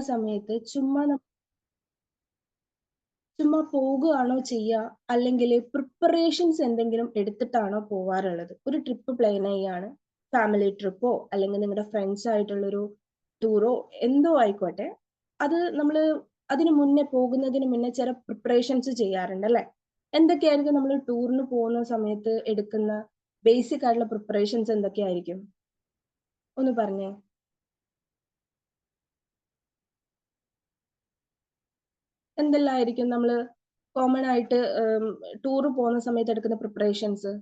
സമയത്ത് ചുമ്മാ ചുമ്മാ പോകുകയാണോ ചെയ്യുക അല്ലെങ്കിൽ പ്രിപ്പറേഷൻസ് എന്തെങ്കിലും എടുത്തിട്ടാണോ പോവാറുള്ളത്? ഒരു ട്രിപ്പ് പ്ലാൻ ചെയ്യാണ്. ഫാമിലി ട്രിപ്പോ അല്ലെങ്കിൽ നിങ്ങളുടെ ഫ്രണ്ട്സ് ആയിട്ടുള്ളൊരു ടൂറോ എന്തോ ആയിക്കോട്ടെ. അത് നമ്മൾ അതിന് മുന്നേ പോകുന്നതിന് മുന്നേ ചില പ്രിപ്പറേഷൻസ് ചെയ്യാറുണ്ട് അല്ലെ? എന്തൊക്കെയായിരിക്കും നമ്മൾ ടൂറിന് പോകുന്ന സമയത്ത് എടുക്കുന്ന ബേസിക് ആയിട്ടുള്ള പ്രിപ്പറേഷൻസ് എന്തൊക്കെയായിരിക്കും? ഒന്ന് പറഞ്ഞേ. എന്തെല്ലാമായിരിക്കും നമ്മൾ കോമൺ ആയിട്ട് ടൂർ പോകുന്ന സമയത്ത് എടുക്കുന്ന പ്രിപ്പറേഷൻസ്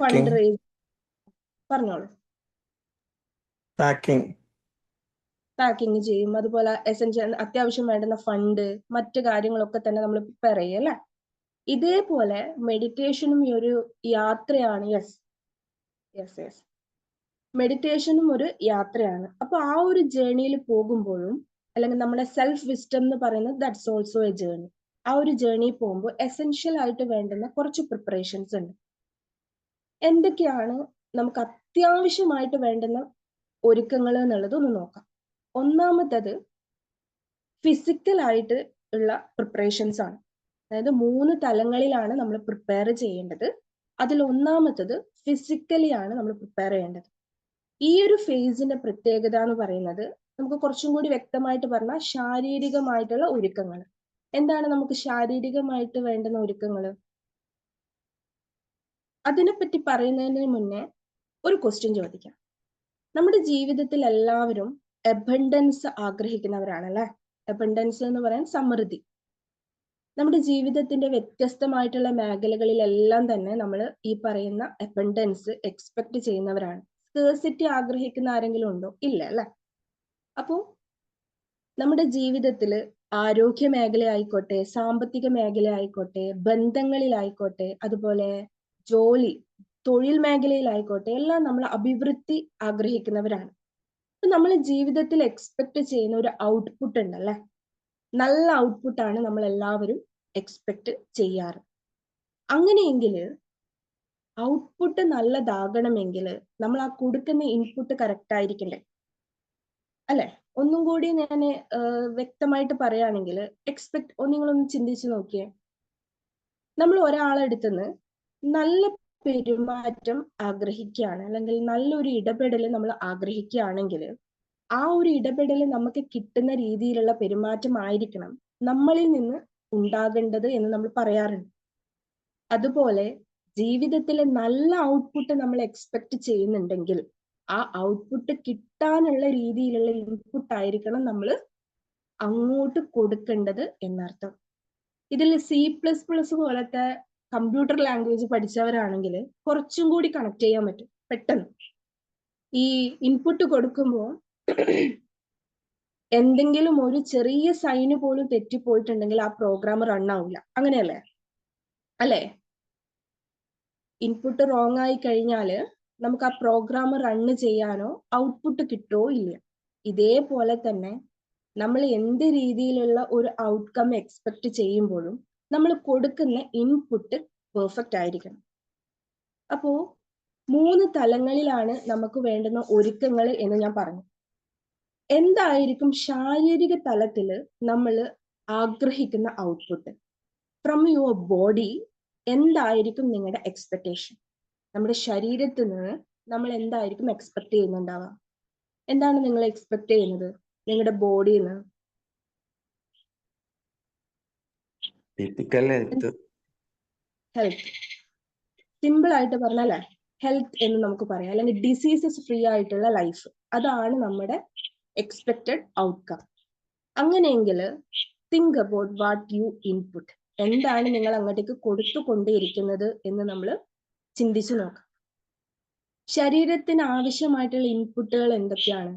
ഫണ്ട് പാക്കിംഗ് റേസ് പറഞ്ഞോളൂ. പാക്കിംഗ് പാക്കിങ് ചെയ്യും. അതുപോലെ എസെൻഷ്യൽ അത്യാവശ്യം വേണ്ടുന്ന ഫണ്ട് മറ്റു കാര്യങ്ങളൊക്കെ തന്നെ നമ്മൾ പ്രിപ്പയർ ചെയ്യും അല്ലെ? ഇതേപോലെ മെഡിറ്റേഷനും ഈ ഒരു യാത്രയാണ്. യെസ് യെസ് യെസ് മെഡിറ്റേഷനും ഒരു യാത്രയാണ്. അപ്പൊ ആ ഒരു ജേണിയിൽ പോകുമ്പോഴും അല്ലെങ്കിൽ നമ്മുടെ സെൽഫ് വിസ്റ്റം എന്ന് പറയുന്നത് ദാറ്റ്സ് ഓൾസോ എ ജേണി ആ ഒരു ജേണി പോകുമ്പോൾ എസെൻഷ്യൽ ആയിട്ട് വേണ്ടുന്ന കുറച്ച് പ്രിപ്പറേഷൻസ് ഉണ്ട്. എന്തൊക്കെയാണ് നമുക്ക് അത്യാവശ്യമായിട്ട് വേണ്ടുന്ന ഒരുക്കങ്ങൾ എന്നുള്ളത് ഒന്ന് നോക്കാം. ഒന്നാമത്തത് ഫിസിക്കൽ ആയിട്ട് ഉള്ള പ്രിപ്പറേഷൻസ് ആണ്. അതായത് മൂന്ന് തലങ്ങളിലാണ് നമ്മൾ പ്രിപ്പയർ ചെയ്യേണ്ടത്. അതിൽ ഒന്നാമത്തത് ഫിസിക്കലി ആണ് നമ്മൾ പ്രിപ്പയർ ചെയ്യേണ്ടത്. ഈ ഒരു ഫേസിന്റെ പ്രത്യേകത എന്ന് പറയുന്നത് നമുക്ക് കുറച്ചും കൂടി വ്യക്തമായിട്ട് പറഞ്ഞാൽ ശാരീരികമായിട്ടുള്ള ഒരുക്കങ്ങൾ. എന്താണ് നമുക്ക് ശാരീരികമായിട്ട് വേണ്ടുന്ന ഒരുക്കങ്ങൾ? അതിനെപ്പറ്റി പറയുന്നതിന് മുന്നേ ഒരു ക്വസ്റ്റ്യൻ ചോദിക്കാം. നമ്മുടെ ജീവിതത്തിൽ എല്ലാവരും എബണ്ടൻസ് ആഗ്രഹിക്കുന്നവരാണല്ലേ? എബണ്ടൻസ് എന്ന് പറയാൻ സമൃദ്ധി. നമ്മുടെ ജീവിതത്തിന്റെ വ്യത്യസ്തമായിട്ടുള്ള മേഖലകളിലെല്ലാം തന്നെ നമ്മൾ ഈ പറയുന്ന എബണ്ടൻസ് എക്സ്പെക്ട് ചെയ്യുന്നവരാണ്. സ്കേഴ്സിറ്റി ആഗ്രഹിക്കുന്ന ആരെങ്കിലും ഉണ്ടോ? ഇല്ല അല്ലെ? അപ്പോ നമ്മുടെ ജീവിതത്തിൽ ആരോഗ്യ മേഖല ആയിക്കോട്ടെ സാമ്പത്തിക മേഖല ആയിക്കോട്ടെ ബന്ധങ്ങളിലായിക്കോട്ടെ അതുപോലെ ജോലി തൊഴിൽ മേഖലയിലായിക്കോട്ടെ എല്ലാം നമ്മൾ അഭിവൃദ്ധി ആഗ്രഹിക്കുന്നവരാണ്. അപ്പൊ നമ്മൾ ജീവിതത്തിൽ എക്സ്പെക്ട് ചെയ്യുന്ന ഒരു ഔട്ട്പുട്ട് ഉണ്ടല്ലേ? നല്ല ഔട്ട്പുട്ടാണ് നമ്മൾ എല്ലാവരും എക്സ്പെക്ട് ചെയ്യാറ്. അങ്ങനെയെങ്കിൽ ഔട്ട്പുട്ട് നല്ലതാകണമെങ്കിൽ നമ്മൾ ആ കൊടുക്കുന്ന ഇൻപുട്ട് കറക്റ്റ് ആയിരിക്കണ്ടേ? അല്ലെ? ഒന്നും കൂടി ഞാൻ വ്യക്തമായിട്ട് പറയുകയാണെങ്കിൽ എക്സ്പെക്ട് നിങ്ങളൊന്ന് ചിന്തിച്ചു നോക്കിയേ. നമ്മൾ ഒരാളെടുത്തുനിന്ന് നല്ല പെരുമാറ്റം ആഗ്രഹിക്കുകയാണ് അല്ലെങ്കിൽ നല്ലൊരു ഇടപെടൽ നമ്മൾ ആഗ്രഹിക്കുകയാണെങ്കിൽ ആ ഒരു ഇടപെടൽ നമുക്ക് കിട്ടുന്ന രീതിയിലുള്ള പെരുമാറ്റം ആയിരിക്കണം നമ്മളിൽ നിന്ന് ഉണ്ടാകേണ്ടത് എന്ന് നമ്മൾ പറയാറുണ്ട്. അതുപോലെ ജീവിതത്തിലെ നല്ല ഔട്ട്പുട്ട് നമ്മൾ എക്സ്പെക്ട് ചെയ്യുന്നുണ്ടെങ്കിൽ ആ ഔട്ട്പുട്ട് കിട്ടാനുള്ള രീതിയിലുള്ള ഇൻപുട്ട് ആയിരിക്കണം നമ്മൾ അങ്ങോട്ട് കൊടുക്കേണ്ടത് എന്നർത്ഥം. ഇതിൽ സി പ്ലസ് പ്ലസ് പോലത്തെ കമ്പ്യൂട്ടർ ലാംഗ്വേജ് പഠിച്ചവരാണെങ്കിൽ കുറച്ചും കൂടി കണക്ട് ചെയ്യാൻ പറ്റും പെട്ടെന്ന്. ഈ ഇൻപുട്ട് കൊടുക്കുമ്പോൾ എന്തെങ്കിലും ഒരു ചെറിയ സൈന് പോലും തെറ്റിപ്പോയിട്ടുണ്ടെങ്കിൽ ആ പ്രോഗ്രാം റൺ ആവില്ല അങ്ങനെയല്ലേ? അല്ലേ? ഇൻപുട്ട് റോങ് ആയി കഴിഞ്ഞാൽ നമുക്ക് ആ പ്രോഗ്രാം റണ്ണ് ചെയ്യാനോ ഔട്ട്പുട്ട് കിട്ടുമോ ഇല്ല. ഇതേപോലെ തന്നെ നമ്മൾ എന്ത് രീതിയിലുള്ള ഒരു ഔട്ട്കം എക്സ്പെക്ട് ചെയ്യുമ്പോഴും നമ്മൾ കൊടുക്കുന്ന ഇൻപുട്ട് പെർഫെക്റ്റ് ആയിരിക്കണം. അപ്പോ മൂന്ന് തലങ്ങളിലാണ് നമുക്ക് വേണ്ടുന്ന ഒരുക്കങ്ങൾ എന്ന് ഞാൻ പറഞ്ഞു. എന്തായിരിക്കും ശാരീരിക തലത്തിൽ നമ്മൾ ആഗ്രഹിക്കുന്ന ഔട്ട്പുട്ട് ഫ്രം യുവർ ബോഡി എന്തായിരിക്കും നിങ്ങളുടെ എക്സ്പെക്ടേഷൻ നമ്മുടെ ശരീരത്തിൽ നിന്ന് നമ്മൾ എന്തായിരിക്കും എക്സ്പെക്ട് ചെയ്യുന്നുണ്ടാവുക? എന്താണ് നിങ്ങൾ എക്സ്പെക്ട് ചെയ്യുന്നത്? നിങ്ങളുടെ ബോഡിയിൽ നിന്ന് ഹെൽത്ത് സിമ്പിൾ ആയിട്ട് പറഞ്ഞാലേ ഹെൽത്ത് എന്ന് നമുക്ക് പറയാം. അല്ലെങ്കിൽ ഡിസീസസ് ഫ്രീ ആയിട്ടുള്ള ലൈഫ് അതാണ് നമ്മുടെ എക്സ്പെക്റ്റഡ് ഔട്ട്കം അങ്ങനെയെങ്കിൽ think about what you input എന്താണ് നിങ്ങൾ അങ്ങോട്ടേക്ക് കൊടുത്തുകൊണ്ടേയിരിക്കുന്നത് എന്ന് നമ്മൾ ചിന്തിച്ചു നോക്കാം. ശരീരത്തിന് ആവശ്യമായിട്ടുള്ള ഇൻപുട്ടുകൾ എന്തൊക്കെയാണ്?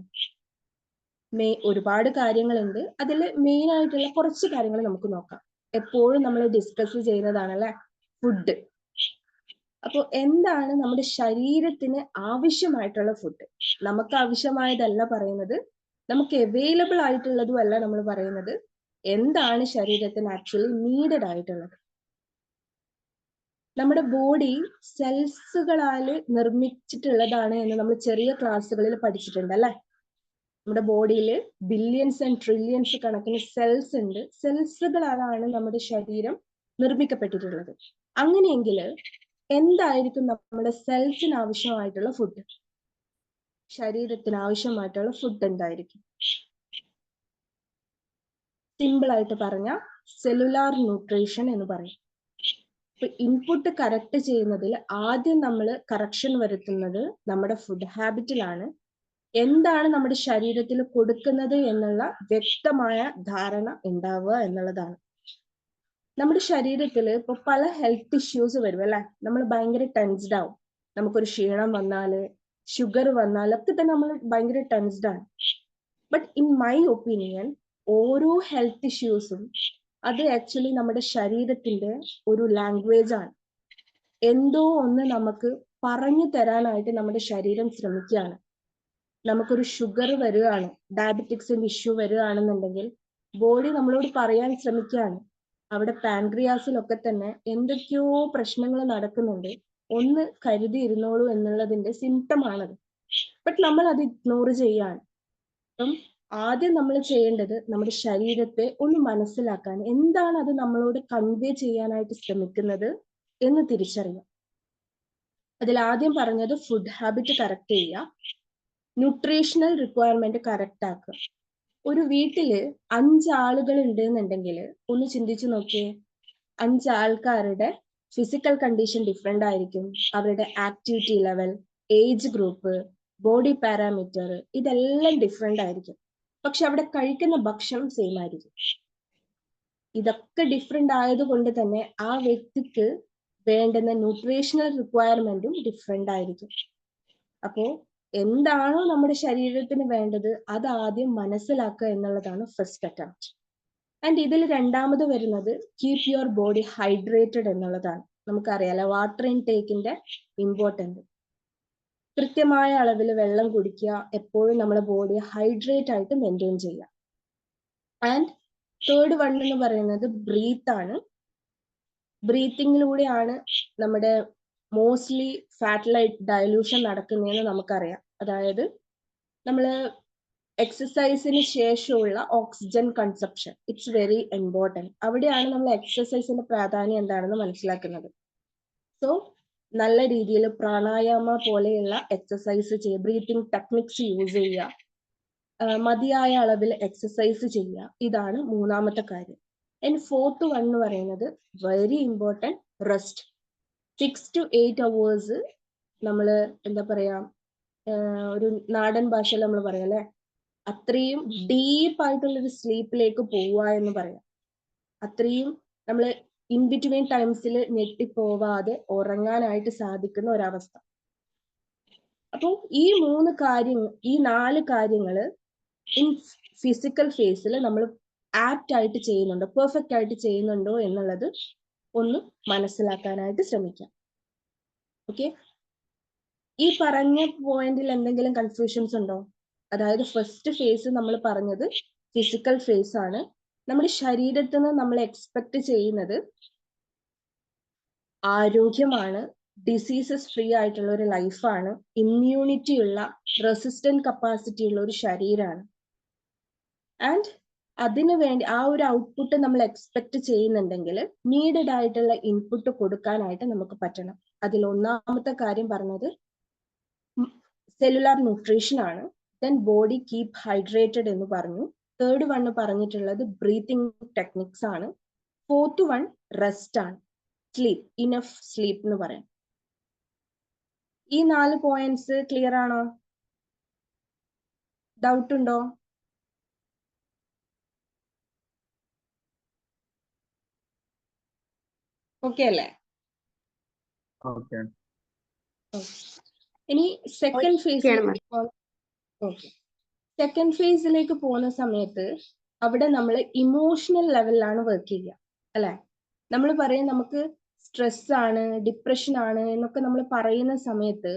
മെയ് ഒരുപാട് കാര്യങ്ങളുണ്ട്. അതിൽ മെയിൻ ആയിട്ടുള്ള കുറച്ച് കാര്യങ്ങൾ നമുക്ക് നോക്കാം. എപ്പോഴും നമ്മൾ ഡിസ്കസ് ചെയ്യുന്നതാണല്ലേ? ഫുഡ് അപ്പോൾ എന്താണ് നമ്മുടെ ശരീരത്തിന് ആവശ്യമായിട്ടുള്ള ഫുഡ് നമുക്ക് ആവശ്യമായതല്ല പറയുന്നത്. നമുക്ക് അവൈലബിൾ ആയിട്ടുള്ളതും അല്ല നമ്മൾ പറയുന്നത്. എന്താണ് ശരീരത്തിന് ആക്ച്വലി നീഡഡ് ആയിട്ടുള്ളത്? നമ്മുടെ ബോഡി സെൽസുകളാൽ നിർമ്മിച്ചിട്ടുള്ളതാണ് എന്ന് നമ്മൾ ചെറിയ ക്ലാസ്സുകളിൽ പഠിച്ചിട്ടുണ്ട് അല്ലെ? നമ്മുടെ ബോഡിയിൽ ബില്യൺസ് ആൻഡ് ട്രില്യൺസ് കണക്കിന് സെൽസ് ഉണ്ട്. സെൽസുകളാണ് നമ്മുടെ ശരീരം നിർമ്മിക്കപ്പെട്ടിട്ടുള്ളത്. അങ്ങനെയെങ്കിൽ എന്തായിരിക്കും നമ്മുടെ സെൽസിന് ആവശ്യമായിട്ടുള്ള ഫുഡ് ശരീരത്തിന് ആവശ്യമായിട്ടുള്ള ഫുഡ് എന്തായിരിക്കും? സിമ്പിൾ ആയിട്ട് പറഞ്ഞ സെല്ലുലാർ ന്യൂട്രീഷൻ എന്ന് പറയും. ഇൻപുട്ട് കറക്റ്റ് ചെയ്യുന്നതിൽ ആദ്യം നമ്മൾ കറക്ഷൻ വരുത്തുന്നത് നമ്മുടെ ഫുഡ് ഹാബിറ്റിലാണ് എന്താണ് നമ്മുടെ ശരീരത്തിൽ കൊടുക്കുന്നത് എന്നുള്ള വ്യക്തമായ ധാരണ ഉണ്ടാവുക എന്നുള്ളതാണ്. നമ്മുടെ ശരീരത്തിൽ ഇപ്പൊ പല ഹെൽത്ത് ഇഷ്യൂസ് വരും അല്ലെ? നമ്മൾ ഭയങ്കര ടെൻസ്ഡ് ആവും. നമുക്കൊരു ക്ഷീണം വന്നാൽ ഷുഗർ വന്നാൽ ഒക്കെ തന്നെ നമ്മൾ ഭയങ്കര ടെൻസ്ഡ് ആണ്. ബട്ട് ഇൻ മൈ ഒപ്പീനിയൻ ഓരോ ഹെൽത്ത് ഇഷ്യൂസും അത് ആക്ച്വലി നമ്മുടെ ശരീരത്തിന്റെ ഒരു ലാംഗ്വേജ് ആണ്. എന്തോ ഒന്ന് നമുക്ക് പറഞ്ഞു തരാനായിട്ട് നമ്മുടെ ശരീരം ശ്രമിക്കുകയാണ്. നമുക്കൊരു ഷുഗർ വരികയാണ് ഡയബറ്റിക്സിന്റെ ഇഷ്യൂ വരികയാണെന്നുണ്ടെങ്കിൽ ബോഡി നമ്മളോട് പറയാൻ ശ്രമിക്കുകയാണ്. അവിടെ പാൻക്രിയാസിലൊക്കെ തന്നെ എന്തൊക്കെയോ പ്രശ്നങ്ങൾ നടക്കുന്നുണ്ട്. ഒന്ന് കരുതി ഇരുന്നോളൂ എന്നുള്ളതിന്റെ സിംറ്റം ആണത്. ബട്ട് നമ്മൾ അത് ഇഗ്നോർ ചെയ്യാണ് അപ്പം ആദ്യം നമ്മൾ ചെയ്യേണ്ടത് നമ്മുടെ ശരീരത്തെ ഒന്ന് മനസ്സിലാക്കാൻ എന്താണ് അത് നമ്മളോട് കൺവേ ചെയ്യാനായിട്ട് ശ്രമിക്കുന്നത് എന്ന് തിരിച്ചറിയാം അതിൽ ആദ്യം പറഞ്ഞത് ഫുഡ് ഹാബിറ്റ് കറക്റ്റ് ചെയ്യുക. ന്യൂട്രീഷണൽ റിക്വയർമെന്റ് കറക്റ്റ് ആക്കുക. ഒരു വീട്ടിൽ അഞ്ചാളുകൾ ഉണ്ട് എന്നുണ്ടെങ്കിൽ ഒന്ന് ചിന്തിച്ചു നോക്കിയേ. അഞ്ചാൾക്കാരുടെ ഫിസിക്കൽ കണ്ടീഷൻ ഡിഫറെന്റ് ആയിരിക്കും. അവരുടെ activity level age group body parameter ഇതെല്ലാം ഡിഫറെന്റ് ആയിരിക്കും. പക്ഷെ അവിടെ കഴിക്കുന്ന ഭക്ഷണം സെയിം ആയിരിക്കും. ഇതൊക്കെ ഡിഫറെന്റ് ആയതുകൊണ്ട് തന്നെ ആ വ്യക്തിക്ക് വേണ്ടുന്ന ന്യൂട്രീഷണൽ റിക്വയർമെന്റും ഡിഫറെന്റ് ആയിരിക്കും. അപ്പോ എന്താണോ നമ്മുടെ ശരീരത്തിന് വേണ്ടത് അത് ആദ്യം മനസ്സിലാക്കുക എന്നുള്ളതാണ് ഫസ്റ്റ് അറ്റംപ്റ്റ് ആൻഡ് ഇതിൽ രണ്ടാമത് വരുന്നത് കീപ് യുവർ ബോഡി ഹൈഡ്രേറ്റഡ് എന്നുള്ളതാണ്. നമുക്കറിയാലോ വാട്ടർ ഇൻടേക്കിന്റെ ഇമ്പോർട്ടന്റ് കൃത്യമായ അളവിൽ വെള്ളം കുടിക്കുക എപ്പോഴും നമ്മുടെ ബോഡി ഹൈഡ്രേറ്റ് ആയിട്ട് മെയിന്റെയിൻ ചെയ്യുക. ആൻഡ് തേർഡ് വൺ എന്ന് പറയുന്നത് ബ്രീത്ത് ആണ്. ബ്രീത്തിങ്ങിലൂടെയാണ് നമ്മുടെ മോസ്റ്റ്ലി ഫാറ്റലൈറ്റ് ഡയലൂഷൻ നടക്കുന്നതെന്ന് നമുക്കറിയാം. അതായത് നമ്മൾ എക്സസൈസിന് ശേഷമുള്ള oxygen consumption it's very important അവിടെയാണ് നമ്മൾ എക്സസൈസിന്റെ പ്രാധാന്യം എന്താണെന്ന് മനസ്സിലാക്കുന്നത്. സോ നല്ല രീതിയിൽ പ്രാണായാമ പോലെയുള്ള എക്സസൈസ് ചെയ്യുക. ബ്രീത്തിങ് ടെക്നിക്സ് യൂസ് ചെയ്യുക. മതിയായ അളവിൽ എക്സസൈസ് ചെയ്യുക. ഇതാണ് മൂന്നാമത്തെ കാര്യം. ആൻഡ് ഫോർത്ത് വൺ എന്ന് പറയുന്നത് very important rest six to eight hours നമ്മൾ എന്താ പറയാ ഒരു നാടൻ ഭാഷയിൽ നമ്മൾ പറയാം അല്ലെ? അത്രയും ഡീപ്പ് ആയിട്ടുള്ള ഒരു സ്ലീപ്പിലേക്ക് പോവുക എന്ന് പറയാം. അത്രയും നമ്മൾ ഇൻ ബിറ്റ്വീൻ ടൈംസിൽ ഞെട്ടിപ്പോവാതെ ഉറങ്ങാനായിട്ട് സാധിക്കുന്ന ഒരവസ്ഥ. അപ്പോൾ ഈ മൂന്ന് കാര്യങ്ങൾ ഈ നാല് കാര്യങ്ങൾ ഇൻ ഫിസിക്കൽ ഫേസിൽ നമ്മൾ ആപ്റ്റ് ആയിട്ട് ചെയ്യുന്നുണ്ടോ പെർഫെക്റ്റ് ആയിട്ട് ചെയ്യുന്നുണ്ടോ എന്നുള്ളത് ഒന്ന് മനസ്സിലാക്കാനായിട്ട് ശ്രമിക്കാം. ഓക്കെ ഈ പറഞ്ഞ പോയിന്റിൽ എന്തെങ്കിലും കൺഫ്യൂഷൻസ് ഉണ്ടോ? അതായത് ഫസ്റ്റ് ഫേസ് നമ്മൾ പറഞ്ഞത് ഫിസിക്കൽ ഫേസ് ആണ്. നമ്മുടെ ശരീരത്തിൽ നിന്ന് നമ്മൾ എക്സ്പെക്ട് ചെയ്യുന്നത് ആരോഗ്യമാണ് ഡിസീസസ് ഫ്രീ ആയിട്ടുള്ള ഒരു ലൈഫാണ് ഇമ്മ്യൂണിറ്റി ഉള്ള റെസിസ്റ്റന്റ് കപ്പാസിറ്റി ഉള്ള ഒരു ശരീരമാണ് ആൻഡ് അതിനു വേണ്ടി ആ ഒരു ഔട്ട്പുട്ട് നമ്മൾ എക്സ്പെക്ട് ചെയ്യുന്നുണ്ടെങ്കിൽ നീഡഡ് ആയിട്ടുള്ള ഇൻപുട്ട് കൊടുക്കാനായിട്ട് നമുക്ക് പറ്റണം. അതിൽ ഒന്നാമത്തെ കാര്യം പറഞ്ഞത് സെല്ലുലാർ ന്യൂട്രീഷൻ ആണ്. ദെൻ ബോഡി കീപ് ഹൈഡ്രേറ്റഡ് എന്ന് പറഞ്ഞു. തേർഡ് വൺ പറഞ്ഞിട്ടുള്ളത് ബ്രീത്തിങ് ടെക്നിക്സ് ആണ്. ഫോർത്ത് വൺ റെസ്റ്റ് ആണ്. സ്ലീപ്പ് ഇനഫ് സ്ലീപ്പ് എന്ന് പറയാം. ഈ നാല് പോയിന്റ്സ് ക്ലിയർ ആണോ? ഡൗട്ട് ഉണ്ടോ? ഓക്കെ അല്ലേ? ഓക്കെ ഇനി സെക്കൻഡ് ഫേസ് ഓക്കെ സെക്കൻഡ് ഫേസിലേക്ക് പോകുന്ന സമയത്ത് അവിടെ നമ്മൾ ഇമോഷണൽ ലെവലിലാണ് വർക്ക് ചെയ്യുക അല്ലെ? നമ്മൾ പറയും നമുക്ക് സ്ട്രെസ് ആണ് ഡിപ്രഷൻ ആണ് എന്നൊക്കെ നമ്മൾ പറയുന്ന സമയത്ത്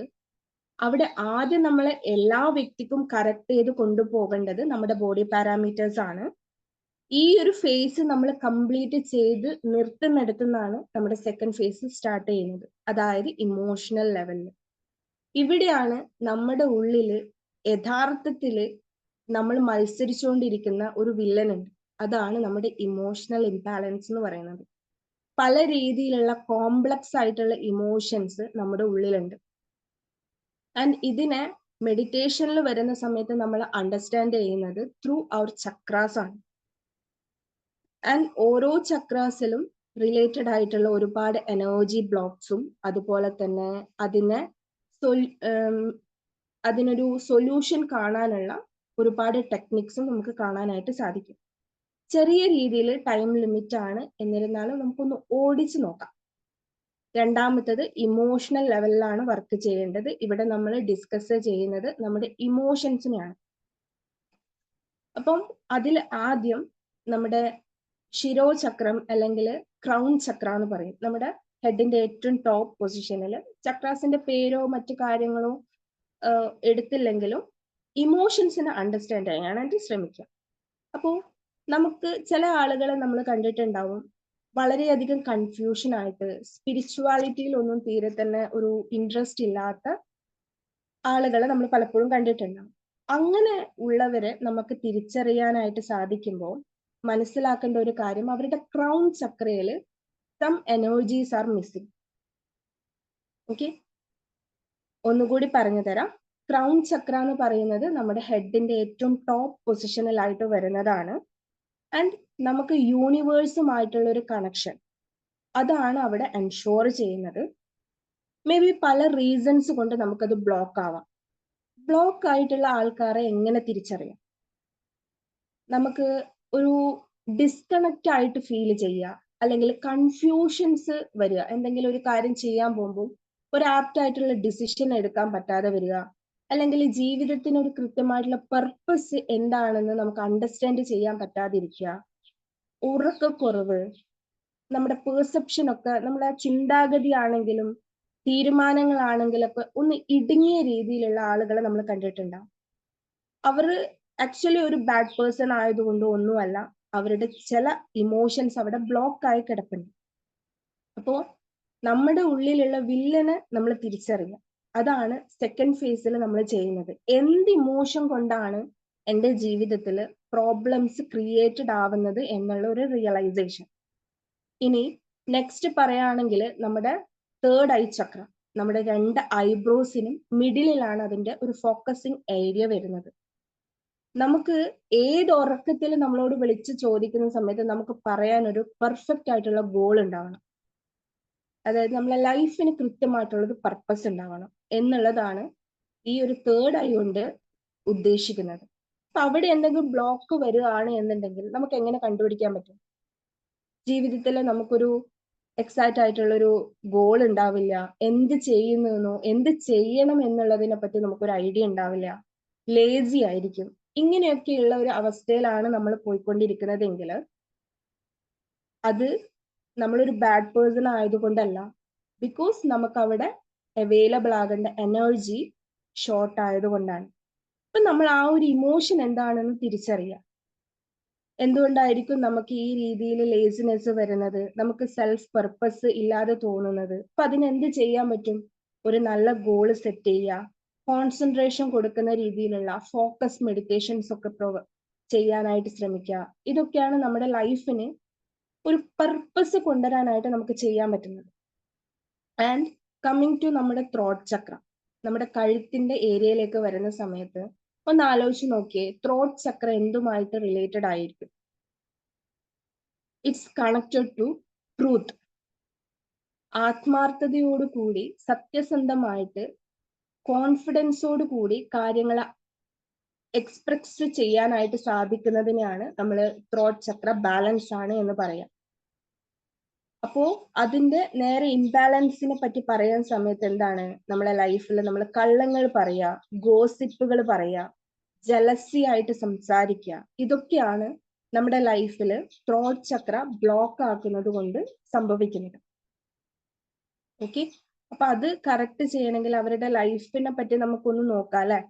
അവിടെ ആദ്യം നമ്മൾ എല്ലാ വ്യക്തിക്കും കറക്റ്റ് ചെയ്ത് കൊണ്ടുപോകേണ്ടത് നമ്മുടെ ബോഡി പാരാമീറ്റേഴ്സ് ആണ്. ഈ ഒരു ഫേസ് നമ്മൾ കംപ്ലീറ്റ് ചെയ്ത് നിർത്തുന്നിടത്തുനിന്നാണ് നമ്മുടെ സെക്കൻഡ് ഫേസ് സ്റ്റാർട്ട് ചെയ്യുന്നത് അതായത് ഇമോഷണൽ ലെവലിൽ ഇവിടെയാണ് നമ്മുടെ ഉള്ളിൽ യഥാർത്ഥത്തിൽ നമ്മൾ മത്സരിച്ചുകൊണ്ടിരിക്കുന്ന ഒരു വില്ലനുണ്ട്. അതാണ് നമ്മുടെ ഇമോഷണൽ ഇംബാലൻസ് എന്ന് പറയുന്നത്. പല രീതിയിലുള്ള കോംപ്ലക്സ് ആയിട്ടുള്ള ഇമോഷൻസ് നമ്മുടെ ഉള്ളിലുണ്ട്. ആൻഡ് ഇതിനെ മെഡിറ്റേഷനിൽ വരുന്ന സമയത്ത് നമ്മൾ അണ്ടർസ്റ്റാൻഡ് ചെയ്യുന്നത് ത്രൂ അവർ ചക്രാസ് ആണ്. ആൻഡ് ഓരോ ചക്രാസിലും റിലേറ്റഡ് ആയിട്ടുള്ള ഒരുപാട് എനർജി ബ്ലോക്സും അതുപോലെ തന്നെ അതിനെ അതിനൊരു സൊല്യൂഷൻ കാണാനുള്ള ഒരുപാട് ടെക്നിക്സും നമുക്ക് കാണാനായിട്ട് സാധിക്കും. ചെറിയ രീതിയിൽ ടൈം ലിമിറ്റ് ആണ്. എന്നിരുന്നാലും നമുക്കൊന്ന് ഓടിച്ചു നോക്കാം. രണ്ടാമത്തത് ഇമോഷണൽ ലെവലിലാണ് വർക്ക് ചെയ്യേണ്ടത്. ഇവിടെ നമ്മൾ ഡിസ്കസ് ചെയ്യുന്നത് നമ്മുടെ ഇമോഷൻസിനെയാണ് അപ്പം അതിൽ ആദ്യം നമ്മുടെ ശിരോചക്രം അല്ലെങ്കിൽ ക്രൗൺ ചക്ര എന്ന് പറയും. നമ്മുടെ ഹെഡിന്റെ ഏറ്റവും ടോപ്പ് പൊസിഷനിൽ ചക്രാസിന്റെ പേരോ മറ്റു കാര്യങ്ങളോ എടുത്തില്ലെങ്കിലും ഇമോഷൻസിനെ അണ്ടർസ്റ്റാൻഡ് ചെയ്യാനായിട്ട് ശ്രമിക്കുക അപ്പോൾ നമുക്ക് ചില ആളുകളെ നമ്മൾ കണ്ടിട്ടുണ്ടാവും. വളരെയധികം കൺഫ്യൂഷൻ ആയിട്ട് സ്പിരിച്വാലിറ്റിയിൽ ഒന്നും തീരെ തന്നെ ഒരു ഇൻട്രസ്റ്റ് ഇല്ലാത്ത ആളുകളെ നമ്മൾ പലപ്പോഴും കണ്ടിട്ടുണ്ടാവും. അങ്ങനെ ഉള്ളവരെ നമുക്ക് തിരിച്ചറിയാനായിട്ട് സാധിക്കുമ്പോൾ മനസ്സിലാക്കേണ്ട ഒരു കാര്യം അവരുടെ crown ചക്രയിൽ some energies are missing okay ഒന്നുകൂടി പറഞ്ഞു തരാം. ക്രൗൺ ചക്ര എന്ന് പറയുന്നത് നമ്മുടെ ഹെഡിന്റെ ഏറ്റവും ടോപ്പ് പൊസിഷനിലായിട്ട് വരുന്നതാണ്. ആൻഡ് നമുക്ക് യൂണിവേഴ്സുമായിട്ടുള്ള ഒരു കണക്ഷൻ അതാണ് അവിടെ എൻഷോർ ചെയ്യുന്നത്. മേ ബി പല റീസൺസ് കൊണ്ട് നമുക്കത് ബ്ലോക്ക് ആവാം. ബ്ലോക്ക് ആയിട്ടുള്ള ആൾക്കാരെ എങ്ങനെ തിരിച്ചറിയാം? നമുക്ക് ഒരു ഡിസ്കണക്റ്റ് ആയിട്ട് ഫീൽ ചെയ്യുക അല്ലെങ്കിൽ കൺഫ്യൂഷൻസ് വരിക. എന്തെങ്കിലും ഒരു കാര്യം ചെയ്യാൻ പോകുമ്പോൾ ഒരു ആപ്റ്റ് ആയിട്ടുള്ള ഡിസിഷൻ എടുക്കാൻ പറ്റാതെ വരിക. അല്ലെങ്കിൽ ജീവിതത്തിന് ഒരു കൃത്യമായിട്ടുള്ള പർപ്പസ് എന്താണെന്ന് നമുക്ക് അണ്ടർസ്റ്റാൻഡ് ചെയ്യാൻ പറ്റാതിരിക്കുക. ഉറക്കക്കുറവ് നമ്മുടെ പെർസെപ്ഷൻ ഒക്കെ നമ്മുടെ ചിന്താഗതി ആണെങ്കിലും തീരുമാനങ്ങളാണെങ്കിലൊക്കെ ഒന്ന് ഇടുങ്ങിയ രീതിയിലുള്ള ആളുകളെ നമ്മൾ കണ്ടിട്ടുണ്ടാവും. അവർ ആക്ച്വലി ഒരു ബാഡ് പേഴ്സൺ ആയതുകൊണ്ട് ഒന്നുമല്ല അവരുടെ ചില ഇമോഷൻസ് അവിടെ ബ്ലോക്ക് ആയി കിടപ്പുണ്ട്. അപ്പോ നമ്മുടെ ഉള്ളിലുള്ള വില്ലനെ നമ്മൾ തിരിച്ചറിയുക. അതാണ് സെക്കൻഡ് ഫേസിൽ നമ്മൾ ചെയ്യുന്നത്. എന്ത് ഇമോഷൻ കൊണ്ടാണ് എന്റെ ജീവിതത്തിൽ പ്രോബ്ലംസ് ക്രിയേറ്റഡ് ആവുന്നത് എന്നുള്ള ഒരു റിയലൈസേഷൻ ഇനി നെക്സ്റ്റ് പറയുകയാണെങ്കിൽ നമ്മുടെ തേർഡ് ഐ ചക്രം നമ്മുടെ രണ്ട് ഐബ്രോസിനും മിഡിലിലാണ് അതിന്റെ ഒരു ഫോക്കസിങ് ഏരിയ വരുന്നത്. നമുക്ക് ഏത് ഉറക്കത്തിൽ നമ്മളോട് വിളിച്ച് ചോദിക്കുന്ന സമയത്ത് നമുക്ക് പറയാൻ ഒരു പെർഫെക്റ്റ് ആയിട്ടുള്ള ഗോൾ ഉണ്ടാവണം. അതായത് നമ്മളെ ലൈഫിന് കൃത്യമായിട്ടുള്ള ഒരു പർപ്പസ് ഉണ്ടാവണം. എന്നുള്ളതാണ് ഈ ഒരു തേർഡ് ഐ കൊണ്ട് ഉദ്ദേശിക്കുന്നത്. അപ്പൊ അവിടെ എന്തെങ്കിലും ബ്ലോക്ക് വരികയാണ് എന്നുണ്ടെങ്കിൽ നമുക്ക് എങ്ങനെ കണ്ടുപിടിക്കാൻ പറ്റും? ജീവിതത്തിൽ നമുക്കൊരു എക്സാക്റ്റ് ആയിട്ടുള്ള ഒരു ഗോൾ ഉണ്ടാവില്ല. എന്ത് ചെയ്യുന്നതെന്നോ എന്ത് ചെയ്യണം എന്നുള്ളതിനെ പറ്റി നമുക്കൊരു ഐഡിയ ഉണ്ടാവില്ല. ലേസി ആയിരിക്കും. ഇങ്ങനെയൊക്കെയുള്ള ഒരു അവസ്ഥയിലാണ് നമ്മൾ പോയിക്കൊണ്ടിരിക്കുന്നതെങ്കിൽ അത് നമ്മളൊരു ബാഡ് പേഴ്സൺ ആയതുകൊണ്ടല്ല. ബിക്കോസ് നമുക്ക് അവിടെ അവൈലബിൾ ആകേണ്ട എനർജി ഷോർട്ട് ആയതുകൊണ്ടാണ്. അപ്പൊ നമ്മൾ ആ ഒരു ഇമോഷൻ എന്താണെന്ന് തിരിച്ചറിയാം എന്തുകൊണ്ടായിരിക്കും നമുക്ക് ഈ രീതിയിൽ ലേസിനെസ് വരുന്നത്? നമുക്ക് സെൽഫ് പർപ്പസ് ഇല്ലാതെ തോന്നുന്നത്? അപ്പൊ അതിനെന്ത് ചെയ്യാൻ പറ്റും? ഒരു നല്ല ഗോൾ സെറ്റ് ചെയ്യുക. കോൺസെൻട്രേഷൻ കൊടുക്കുന്ന രീതിയിലുള്ള ഫോക്കസ് മെഡിറ്റേഷൻസ് ഒക്കെ ചെയ്യാനായിട്ട് ശ്രമിക്കുക. ഇതൊക്കെയാണ് നമ്മുടെ ലൈഫിന് ഒരു പർപ്പസ് കൊണ്ടുവരാനായിട്ട് നമുക്ക് ചെയ്യാൻ പറ്റുന്നത്. ആൻഡ് കമ്മിങ് ടു നമ്മുടെ ത്രോട്ട് ചക്രം നമ്മുടെ കഴുത്തിന്റെ ഏരിയയിലേക്ക് വരുന്ന സമയത്ത് ഒന്ന് ആലോചിച്ച് നോക്കിയേ ത്രോട്ട് ചക്ര എന്തുമായിട്ട് റിലേറ്റഡ് ആയിരിക്കും? ഇറ്റ്സ് കണക്റ്റഡ് ടു ട്രൂത്ത് ആത്മാർത്ഥതയോടുകൂടി സത്യസന്ധമായിട്ട് കോൺഫിഡൻസോട് കൂടി കാര്യങ്ങൾ എക്സ്പ്രസ് ചെയ്യാനായിട്ട് സാധിക്കുന്നതിനെയാണ് നമ്മൾ ത്രോട്ട് ചക്ര ബാലൻസ് ആണ് എന്ന് പറയാം. അപ്പോ അതിന്റെ നേരെ ഇംബാലൻസിനെ പറ്റി പറയാൻ സമയത്ത് എന്താണ്? നമ്മളെ ലൈഫിൽ നമ്മൾ കള്ളങ്ങൾ പറയാ ഗോസിപ്പുകൾ പറയാ ജലസി ആയിട്ട് സംസാരിക്കുക ഇതൊക്കെയാണ് നമ്മുടെ ലൈഫിൽ ത്രോട്ട് ചക്ര ബ്ലോക്ക് ആക്കുന്നത് കൊണ്ട് സംഭവിക്കുന്നത്. ഓക്കെ അപ്പൊ അത് കറക്റ്റ് ചെയ്യണമെങ്കിൽ അവരുടെ ലൈഫിനെ പറ്റി നമുക്കൊന്ന് നോക്കാം അല്ലെ?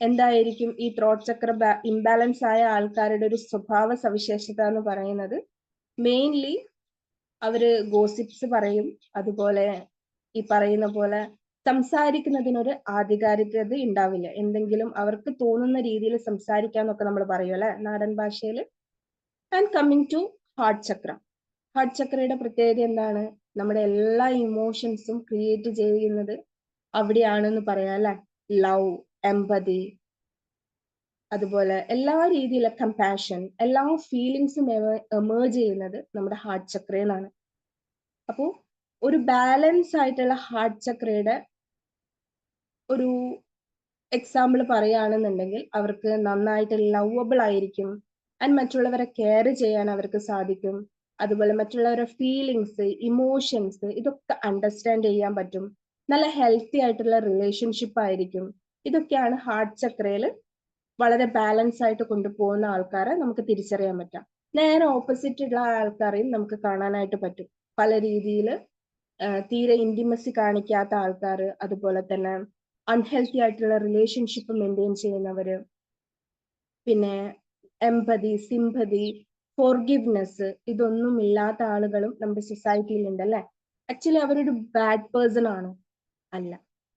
എന്തായിരിക്കും ഈ ത്രോട്ട് ചക്ര ഇംബാലൻസ് ആയ ആൾക്കാരുടെ ഒരു സ്വഭാവ സവിശേഷത എന്ന് പറയുന്നത്? മെയിൻലി അവർ ഗോസിപ്സ് പറയും. അതുപോലെ ഈ പറയുന്ന പോലെ സംസാരിക്കുന്നതിനൊരു ആധികാരികത ഉണ്ടാവില്ല. എന്തെങ്കിലും അവർക്ക് തോന്നുന്ന രീതിയിൽ സംസാരിക്കാന്നൊക്കെ നമ്മൾ പറയും അല്ലെ? നാടൻ ഭാഷയിൽ. And coming to heart chakra heart ചക്രയുടെ പ്രത്യേകത എന്താണ്? നമ്മുടെ എല്ലാ ഇമോഷൻസും ക്രിയേറ്റ് ചെയ്യുന്നത് അവിടെയാണെന്ന് പറയാം അല്ലെ? ലവ് എമ്പതി അതുപോലെ എല്ലാ രീതിയിലെ കമ്പാഷൻ എല്ലാ ഫീലിങ്സും എമേർജ് ചെയ്യുന്നത് നമ്മുടെ ഹാർട്ട് ചക്രയിലാണ് അപ്പോൾ ഒരു ബാലൻസ് ആയിട്ടുള്ള ഹാർട്ട് ചക്രയുടെ ഒരു എക്സാമ്പിൾ പറയുകയാണെന്നുണ്ടെങ്കിൽ അവർക്ക് നന്നായിട്ട് ലവബിൾ ആയിരിക്കും. ആൻഡ് മറ്റുള്ളവരെ കെയർ ചെയ്യാൻ അവർക്ക് സാധിക്കും. അതുപോലെ മറ്റുള്ളവരുടെ ഫീലിങ്സ് ഇമോഷൻസ് ഇതൊക്കെ അണ്ടർസ്റ്റാൻഡ് ചെയ്യാൻ പറ്റും. നല്ല ഹെൽത്തി ആയിട്ടുള്ള റിലേഷൻഷിപ്പ് ആയിരിക്കും. ഇതൊക്കെയാണ് ഹാർട്ട് ചക്രയിൽ വളരെ ബാലൻസ് ആയിട്ട് കൊണ്ടുപോകുന്ന ആൾക്കാരെ നമുക്ക് തിരിച്ചറിയാൻ പറ്റാം. നേരെ ഓപ്പോസിറ്റ് ഉള്ള ആൾക്കാരെയും നമുക്ക് കാണാനായിട്ട് പറ്റും. പല രീതിയിൽ തീരെ ഇന്റിമസി കാണിക്കാത്ത ആൾക്കാർ അതുപോലെ തന്നെ അൺഹെൽത്തി ആയിട്ടുള്ള റിലേഷൻഷിപ്പ് മെയിന്റെയിൻ ചെയ്യുന്നവര് പിന്നെ എംപതി സിംപതി ഫോർഗിവ്നെസ് ഇതൊന്നും ഇല്ലാത്ത ആളുകളും നമ്മുടെ സൊസൈറ്റിയിൽ അല്ലെ? ആക്ച്വലി അവരൊരു ബാഡ് പേഴ്സൺ ആണോ. അല്ല.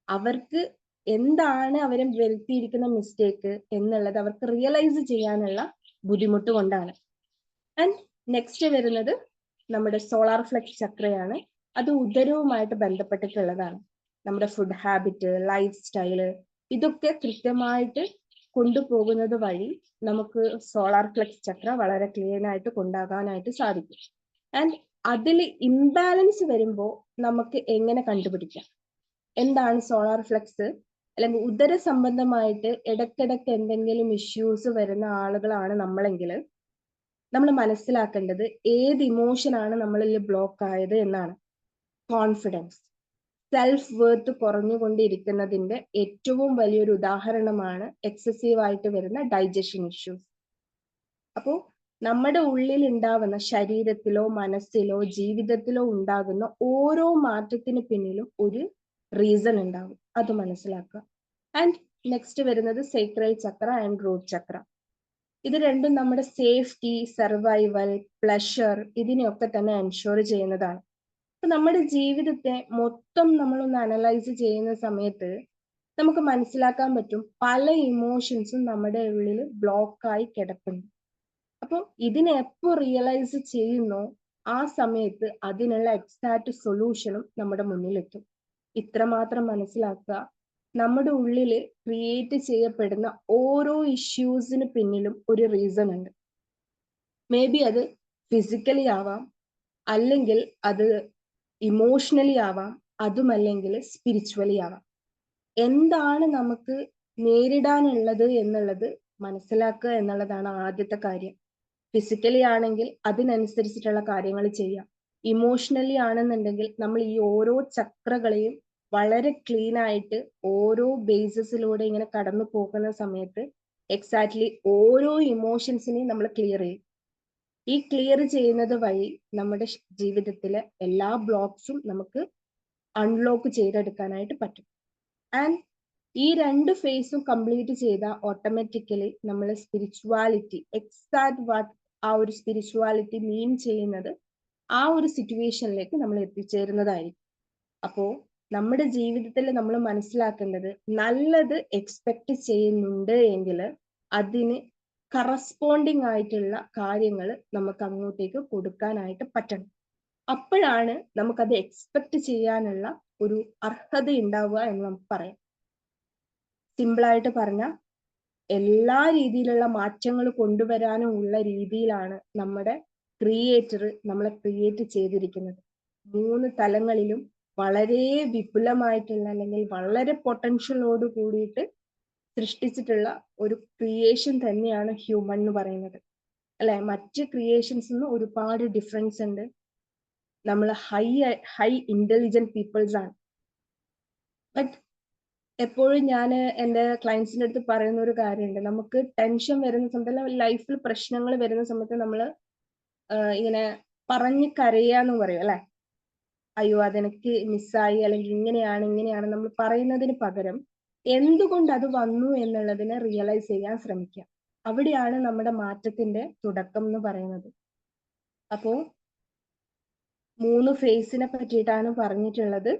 അവർക്ക് എന്താണ് അവരെ വരുത്തിയിരിക്കുന്ന മിസ്റ്റേക്ക് എന്നുള്ളത് അവർക്ക് റിയലൈസ് ചെയ്യാനുള്ള ബുദ്ധിമുട്ട് കൊണ്ടാണ്. ആൻഡ് നെക്സ്റ്റ് വരുന്നത് നമ്മുടെ സോളാർ ഫ്ലക്സ് ചക്രയാണ്. അത് ഉദരവുമായിട്ട് ബന്ധപ്പെട്ടിട്ടുള്ളതാണ്. നമ്മുടെ ഫുഡ് ഹാബിറ്റ് ലൈഫ് സ്റ്റൈൽ ഇതൊക്കെ കൃത്യമായിട്ട് കൊണ്ടുപോകുന്നത് വഴി നമുക്ക് സോളാർ ഫ്ലക്സ് ചക്ര വളരെ ക്ലിയർ ആയിട്ട് കൊണ്ടാകാനായിട്ട് സാധിക്കും. ആൻഡ് അതിൽ ഇംബാലൻസ് വരുമ്പോൾ നമുക്ക് എങ്ങനെ കണ്ടുപിടിക്കാം? എന്താണ് സോളാർ ഫ്ലെക്സ് അല്ലെങ്കിൽ ഉദര സംബന്ധമായിട്ട് ഇടയ്ക്കിടയ്ക്ക് എന്തെങ്കിലും ഇഷ്യൂസ് വരുന്ന ആളുകളാണ് നമ്മളെങ്കിൽ നമ്മൾ മനസ്സിലാക്കേണ്ടത് ഏത് ഇമോഷനാണ് നമ്മളിൽ ബ്ലോക്ക് ആയത് എന്നാണ്. കോൺഫിഡൻസ് സെൽഫ് വേർത്ത് കുറഞ്ഞുകൊണ്ടിരിക്കുന്നതിന്റെ ഏറ്റവും വലിയൊരു ഉദാഹരണമാണ് എക്സസീവ് ആയിട്ട് വരുന്ന ഡൈജഷൻ ഇഷ്യൂസ് അപ്പോൾ നമ്മുടെ ഉള്ളിൽ ഉണ്ടാവുന്ന ശരീരത്തിലോ മനസ്സിലോ ജീവിതത്തിലോ ഉണ്ടാകുന്ന ഓരോ മാറ്റത്തിന് പിന്നിലും ഒരു റീസൺ ഉണ്ടാവും. അത് മനസ്സിലാക്കുക. ആൻഡ് നെക്സ്റ്റ് വരുന്നത് sacral chakra and root chakra. ഇത് രണ്ടും നമ്മുടെ സേഫ്റ്റി സർവൈവൽ പ്ലഷർ ഇതിനെയൊക്കെ തന്നെ എൻഷുർ ചെയ്യുന്നതാണ്. അപ്പൊ നമ്മുടെ ജീവിതത്തെ മൊത്തം നമ്മളൊന്ന് അനലൈസ് ചെയ്യുന്ന സമയത്ത് നമുക്ക് മനസ്സിലാക്കാൻ പറ്റും പല ഇമോഷൻസും നമ്മുടെ ഉള്ളിൽ ബ്ലോക്കായി കിടക്കുന്നു. അപ്പൊ ഇതിനെ എപ്പോ റിയലൈസ് ചെയ്യുന്നോ ആ സമയത്ത് അതിനുള്ള എക്സാക്ട് സൊല്യൂഷനും നമ്മുടെ മുന്നിലെത്തും. ഇത്രമാത്രം മനസ്സിലാക്കുക. നമ്മുടെ ഉള്ളിൽ ക്രിയേറ്റ് ചെയ്യപ്പെടുന്ന ഓരോ ഇഷ്യൂസിന് പിന്നിലും ഒരു റീസൺ ഉണ്ട്. മേ ബി അത് ഫിസിക്കലി ആവാം അല്ലെങ്കിൽ അത് ഇമോഷണലി ആവാം അതുമല്ലെങ്കിൽ സ്പിരിച്വലി ആവാം. എന്താണ് നമുക്ക് നേരിടാനുള്ളത് എന്നുള്ളത് മനസ്സിലാക്കുക എന്നുള്ളതാണ് ആദ്യത്തെ കാര്യം. ഫിസിക്കലി ആണെങ്കിൽ അതിനനുസരിച്ചിട്ടുള്ള കാര്യങ്ങൾ ചെയ്യാം. ഇമോഷണലി ആണെന്നുണ്ടെങ്കിൽ നമ്മൾ ഈ ഓരോ ചക്രകളെയും വളരെ ക്ലീൻ ആയിട്ട് ഓരോ ബേസിസിലൂടെ ഇങ്ങനെ കടന്നു പോകുന്ന സമയത്ത് എക്സാക്ട്ലി ഓരോ ഇമോഷൻസിനെയും നമ്മൾ ക്ലിയർ ചെയ്യും. ഈ ക്ലിയർ ചെയ്യുന്നത് വഴി നമ്മുടെ ജീവിതത്തിലെ എല്ലാ ബ്ലോക്സും നമുക്ക് അൺലോക്ക് ചെയ്തെടുക്കാനായിട്ട് പറ്റും. ആൻഡ് ഈ രണ്ട് ഫേസും കംപ്ലീറ്റ് ചെയ്ത ഓട്ടോമാറ്റിക്കലി നമ്മൾ സ്പിരിച്വാലിറ്റി എക്സാക്ട് വാട്ട് ആ ഒരു സ്പിരിച്വാലിറ്റി മീൻ ചെയ്യുന്നത് ആ ഒരു സിറ്റുവേഷനിലേക്ക് നമ്മൾ എത്തിച്ചേരുന്നതായിരിക്കും. അപ്പോൾ നമ്മുടെ ജീവിതത്തിൽ നമ്മൾ മനസ്സിലാക്കേണ്ടത് നല്ലത് എക്സ്പെക്ട് ചെയ്യുന്നുണ്ട് എങ്കിൽ അതിന് കറസ്പോണ്ടിങ് ആയിട്ടുള്ള കാര്യങ്ങൾ നമുക്ക് അങ്ങോട്ടേക്ക് കൊടുക്കാനായിട്ട് പറ്റണം. അപ്പോഴാണ് നമുക്കത് എക്സ്പെക്ട് ചെയ്യാനുള്ള ഒരു അർഹത ഉണ്ടാവുക എന്ന് നമുക്ക് പറയാം. സിമ്പിളായിട്ട് പറഞ്ഞാൽ എല്ലാ രീതിയിലുള്ള മാറ്റങ്ങൾ കൊണ്ടുവരാനും ഉള്ള രീതിയിലാണ് നമ്മുടെ ക്രിയേറ്റർ നമ്മളെ ക്രിയേറ്റ് ചെയ്തിരിക്കുന്നത്. മൂന്ന് തലങ്ങളിലും വളരെ വിപുലമായിട്ടുള്ള അല്ലെങ്കിൽ വളരെ പൊട്ടൻഷ്യലോട് കൂടിയിട്ട് സൃഷ്ടിച്ചിട്ടുള്ള ഒരു ക്രിയേഷൻ തന്നെയാണ് ഹ്യൂമൻ എന്ന് പറയുന്നത്. അല്ലെ? മറ്റ് ക്രിയേഷൻസ് നിന്ന് ഒരുപാട് ഡിഫറൻസ് ഉണ്ട്. നമ്മൾ ഹൈ ഹൈ ഇന്റലിജന്റ് പീപ്പിൾസ് ആണ്. ബട്ട് എപ്പോഴും ഞാൻ എന്റെ ക്ലയൻസിന്റെ അടുത്ത് പറയുന്ന ഒരു കാര്യമുണ്ട്. നമുക്ക് ടെൻഷൻ വരുന്ന സമയത്ത് ലൈഫിൽ പ്രശ്നങ്ങൾ വരുന്ന സമയത്ത് നമ്മൾ ഇങ്ങനെ പറഞ്ഞ് കരയാന്ന് പറയും അല്ലെ? അയ്യോ അതെനിക്ക് മിസ്സായി അല്ലെങ്കിൽ ഇങ്ങനെയാണ് ഇങ്ങനെയാണ് നമ്മൾ പറയുന്നതിന് പകരം എന്തുകൊണ്ട് അത് വന്നു എന്നുള്ളതിനെ റിയലൈസ് ചെയ്യാൻ ശ്രമിക്കുക അവിടെയാണ് നമ്മുടെ മാറ്റത്തിന്റെ തുടക്കം എന്ന് പറയുന്നത്. അപ്പോ മൂന്ന് ഫേസിനെ പറ്റിയിട്ടാണ് പറഞ്ഞിട്ടുള്ളത്.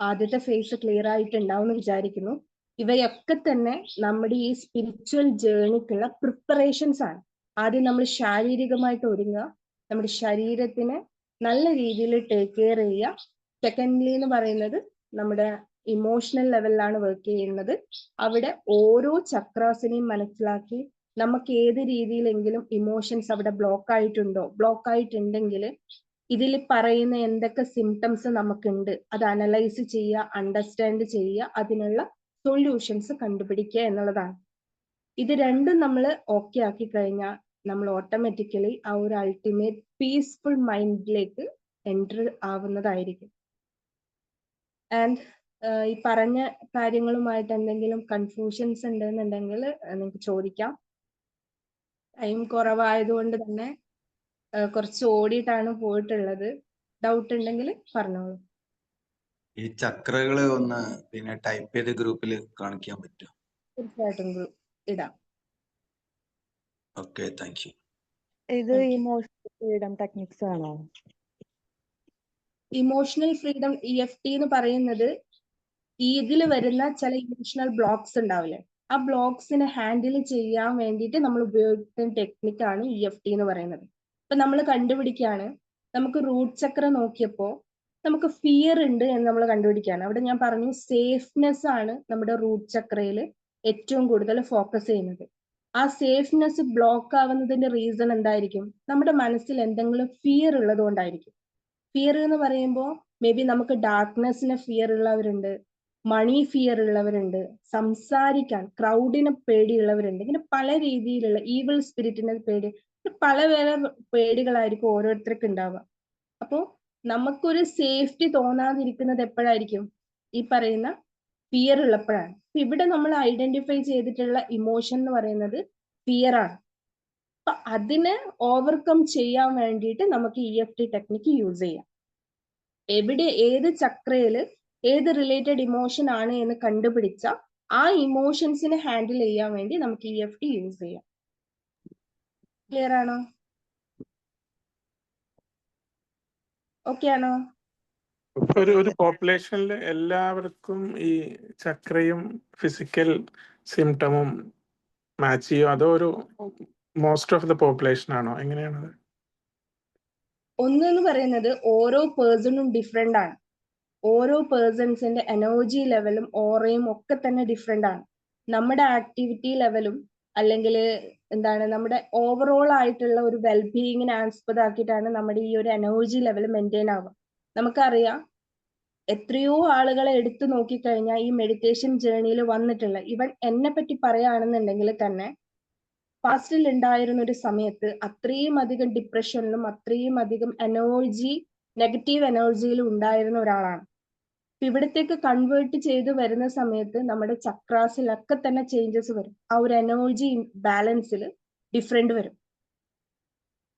ആദ്യത്തെ ഫേസ് ക്ലിയർ ആയിട്ടുണ്ടാവും എന്ന് വിചാരിക്കുന്നു. ഇവയൊക്കെ തന്നെ നമ്മുടെ ഈ സ്പിരിച്വൽ ജേണിക്കുള്ള പ്രിപ്പറേഷൻസ് ആണ്. ആദ്യം നമ്മൾ ശാരീരികമായിട്ട് ഒരുങ്ങുക. നമ്മുടെ ശരീരത്തിനെ നല്ല രീതിയിൽ ടേക്ക് കെയർ ചെയ്യുക. സെക്കൻഡ്ലി എന്ന് പറയുന്നത് നമ്മുടെ ഇമോഷണൽ ലെവലിലാണ് വർക്ക് ചെയ്യുന്നത്. അവിടെ ഓരോ ചക്രാസിനെയും മനസ്സിലാക്കി നമുക്ക് ഏത് രീതിയിലെങ്കിലും ഇമോഷൻസ് അവിടെ ബ്ലോക്ക് ആയിട്ടുണ്ടോ? ബ്ലോക്ക് ആയിട്ടുണ്ടെങ്കിൽ ഇതിൽ പറയുന്ന എന്തൊക്കെ സിംറ്റംസ് നമുക്കുണ്ട് അത് അനലൈസ് ചെയ്യുക അണ്ടർസ്റ്റാൻഡ് ചെയ്യുക അതിനുള്ള സൊല്യൂഷൻസ് കണ്ടുപിടിക്കുക എന്നുള്ളതാണ്. ഇത് രണ്ടും നമ്മൾ ഓക്കെ ആക്കി കഴിഞ്ഞാൽ നമ്മൾ ഓട്ടോമാറ്റിക്കലി ആ ഒരു അൾട്ടിമേറ്റ് പീസ്ഫുൾ മൈൻഡിലേക്ക് എന്റർ ആവുന്നതായിരിക്കും. ആൻഡ് ഈ പറഞ്ഞ കാര്യങ്ങളുമായിട്ട് എന്തെങ്കിലും കൺഫ്യൂഷൻസ് ഉണ്ടെന്നുണ്ടെങ്കിൽ നിങ്ങൾക്ക് ചോദിക്കാം. ടൈം കുറവായതുകൊണ്ട് തന്നെ കുറച്ച് ഓടിയിട്ടാണ് പോയിട്ടുള്ളത്. ഡൗട്ട് ഉണ്ടെങ്കിൽ പറഞ്ഞോളൂ. ഈ ചക്രകൾ ഒന്ന് പിന്നെ ടൈപ്പ് ചെയ്ത് ഗ്രൂപ്പിൽ കാണിക്കാൻ പറ്റുമോ? തീർച്ചയായിട്ടും ഇടാം. ഓക്കെ താങ്ക് യു ഇത് ഇമോഷണൽ ഫ്രീഡം ടെക്നിക്സ് ആണോ? Emotional freedom E F T എന്ന് പറയുന്നത് ഇതിൽ വരുന്ന ചില ഇമോഷണൽ ബ്ലോക്സ് ഉണ്ടാവില്ലേ? ആ ബ്ലോക്സിനെ ഹാൻഡിൽ ചെയ്യാൻ വേണ്ടിയിട്ട് നമ്മൾ ഉപയോഗിക്കുന്ന ടെക്നിക്കാണ് ഇ എഫ് ടി എന്ന് പറയുന്നത്. ഇപ്പൊ നമ്മൾ കണ്ടുപിടിക്കുകയാണ് നമുക്ക് റൂട്ട് ചക്ര നോക്കിയപ്പോൾ നമുക്ക് ഫിയർ ഉണ്ട് എന്ന് നമ്മൾ കണ്ടുപിടിക്കുകയാണ്. അവിടെ ഞാൻ പറഞ്ഞു സേഫ്നെസ് ആണ് നമ്മുടെ റൂട്ട് ചക്രയിൽ ഏറ്റവും കൂടുതൽ ഫോക്കസ് ചെയ്യുന്നത്. ആ സേഫ്നെസ് ബ്ലോക്ക് ആവുന്നതിന്റെ റീസൺ എന്തായിരിക്കും? നമ്മുടെ മനസ്സിൽ എന്തെങ്കിലും ഫിയർ ഉള്ളത് കൊണ്ടായിരിക്കും. ഫിയർ എന്ന് പറയുമ്പോൾ മേ ബി നമുക്ക് ഡാർക്ക്നെസ്സിന് ഫിയർ ഉള്ളവരുണ്ട് മണി ഫിയർ ഉള്ളവരുണ്ട് സംസാരിക്കാൻ ക്രൗഡിനെ പേടിയുള്ളവരുണ്ട് ഇങ്ങനെ പല രീതിയിലുള്ള ഈവിൾ സ്പിരിറ്റിനെ പേടി പല പല പേടികളായിരിക്കും ഓരോരുത്തർക്ക് ഉണ്ടാവുക. അപ്പോൾ നമുക്കൊരു സേഫ്റ്റി തോന്നാതിരിക്കുന്നത് എപ്പോഴായിരിക്കും? ഈ പറയുന്ന ഫിയർ ഉള്ളപ്പോഴാണ്. അപ്പൊ ഇവിടെ നമ്മൾ ഐഡന്റിഫൈ ചെയ്തിട്ടുള്ള ഇമോഷൻ എന്ന് പറയുന്നത് ഫിയർ ആണ്. അപ്പൊ അതിനെ ഓവർകം ചെയ്യാൻ വേണ്ടിയിട്ട് നമുക്ക് E F T technique use ചെയ്യാം. എവിടെ ഏത് ചക്രയിൽ ഏത് റിലേറ്റഡ് ഇമോഷൻ ആണ് എന്ന് കണ്ടുപിടിച്ച ആ ഇമോഷൻസിനെ ഹാൻഡിൽ ചെയ്യാൻ വേണ്ടി നമുക്ക് ഇ എഫ് ടി യൂസ് ചെയ്യാം. ക്ലിയർ ആണോ? ഓക്കെ ആണോ? ഒരു ഒരു പോപ്പുലേഷനിൽ എല്ലാവർക്കും ഈ ചക്രയും ഫിസിക്കൽ സിംറ്റമും മാച്ച് ചെയ്യും? അതോ ഒരു മോസ്റ്റ് ഓഫ് ദ പോപ്പുലേഷൻ ആണോ? എങ്ങനെയാണത്? ഒന്നെന്ന് പറയുന്നത് ഓരോ പേഴ്സണും ഡിഫറെന്റ് ആണ്. ഓരോ പേഴ്സൺസിന്റെ എനർജി ലെവലും ഓറയും ഒക്കെ തന്നെ ഡിഫറെന്റ് ആണ്. നമ്മുടെ ആക്ടിവിറ്റി ലെവലും അല്ലെങ്കിൽ എന്താണ് നമ്മുടെ ഓവറോൾ ആയിട്ടുള്ള ഒരു വെൽബീയിങ്ങിനെ ആസ്പദമാക്കിയിട്ടാണ് നമ്മുടെ ഈ ഒരു എനർജി ലെവൽ മെയിന്റെയിൻ ആവുക. നമുക്കറിയാം എത്രയോ ആളുകളെ എടുത്തു നോക്കിക്കഴിഞ്ഞാൽ ഈ മെഡിറ്റേഷൻ ജേർണിയിൽ വന്നിട്ടുള്ള. ഇവൻ എന്നെ പറ്റി പറയുകയാണെന്നുണ്ടെങ്കിൽ തന്നെ പാസ്റ്റിൽ ഉണ്ടായിരുന്ന ഒരു സമയത്ത് അത്രയും അധികം ഡിപ്രഷനിലും അത്രയും അധികം എനർജി നെഗറ്റീവ് എനർജിയിലും ഉണ്ടായിരുന്ന ഒരാളാണ്. ഇവിടത്തേക്ക് കൺവേർട്ട് ചെയ്ത് വരുന്ന സമയത്ത് നമ്മുടെ ചക്രാസിലൊക്കെ തന്നെ ചേഞ്ചസ് വരും. ആ ഒരു എനർജി ബാലൻസിൽ ഡിഫറെന്റ് വരും.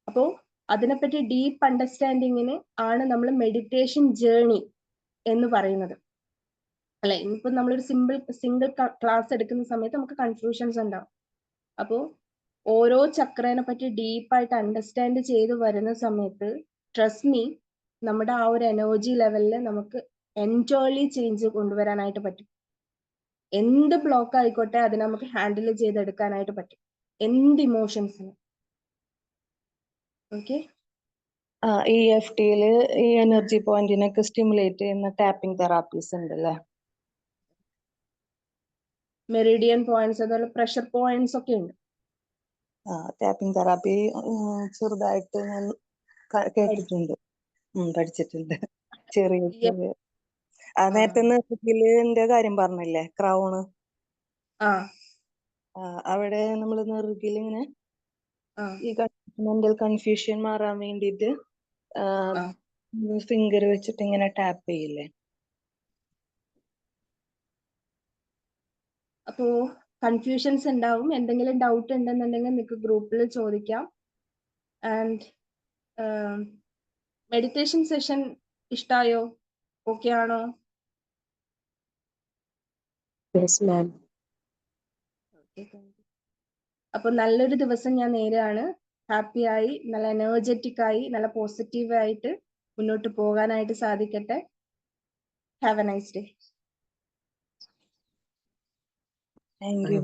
അപ്പോ അതിനെപ്പറ്റി ഡീപ്പ് അണ്ടർസ്റ്റാൻഡിങ്ങിന് ആണ് നമ്മൾ മെഡിറ്റേഷൻ ജേർണി എന്ന് പറയുന്നത്. അല്ലെ? ഇനിയിപ്പോ നമ്മളൊരു സിമ്പിൾ സിംഗിൾ ക്ലാസ് എടുക്കുന്ന സമയത്ത് നമുക്ക് കൺഫ്യൂഷൻസ് ഉണ്ടാവും. അപ്പോ ഓരോ ചക്രനെ പറ്റി ഡീപ്പായിട്ട് അണ്ടർസ്റ്റാൻഡ് ചെയ്ത് വരുന്ന സമയത്ത് ട്രസ്റ്റ് മീ നമ്മുടെ ആ ഒരു എനർജി ലെവലിൽ നമുക്ക് എന്റോർലി ചേഞ്ച് കൊണ്ടുവരാനായിട്ട് പറ്റും. എന്ത് ബ്ലോക്ക് ആയിക്കോട്ടെ അതിനെ നമുക്ക് ഹാൻഡിൽ ചെയ്തെടുക്കാനായിട്ട് പറ്റും. എന്ത് ഇമോഷൻസിനും ഓക്കെ ഇ എഫ് ടിയിൽ ഈ എനർജി പോയിന്റിനൊക്കെ സ്റ്റിമുലേറ്റ് ചെയ്യുന്ന ടാപ്പിംഗ് തെറാപ്പീസ് ഉണ്ട് അല്ലേ മെറിഡിയൻ പോയിന്റ്സ് അതുപോലെ പ്രഷർ പോയിന്റ്സ് ഒക്കെ ഉണ്ട്. ആ ടാപ്പിംഗ് തെറാപ്പി ചെറുതായിട്ട് ഞാൻ കേട്ടിട്ടുണ്ട്. പഠിച്ചിട്ടുണ്ട്. ചെറിയ ആ നേരത്തെ നെറുകിലിന്റെ കാര്യം പറഞ്ഞില്ലേ? ക്രൗണ്. അവിടെ നമ്മൾ നെറുകിൽ ഇങ്ങനെ ഈ മെന്റൽ കൺഫ്യൂഷൻ മാറാൻ വേണ്ടിയിട്ട്. ഫിംഗർ വെച്ചിട്ട് ഇങ്ങനെ ടാപ്പ് ചെയ്യില്ലേ? അപ്പോ കൺഫ്യൂഷൻസ് ഉണ്ടാവും എന്തെങ്കിലും ഡൗട്ട് ഉണ്ടെന്നുണ്ടെങ്കിൽ നിങ്ങൾക്ക് ഗ്രൂപ്പിൽ ചോദിക്കാം. ആൻഡ് മെഡിറ്റേഷൻ സെഷൻ ഇഷ്ടായോ? ഓക്കെ ആണോ? അപ്പൊ നല്ലൊരു ദിവസം ഞാൻ നേരെയാണ്. ഹാപ്പി ആയി നല്ല എനർജറ്റിക് ആയി നല്ല പോസിറ്റീവ് ആയിട്ട് മുന്നോട്ട് പോകാനായിട്ട് സാധിക്കട്ടെ. Have a nice day thank you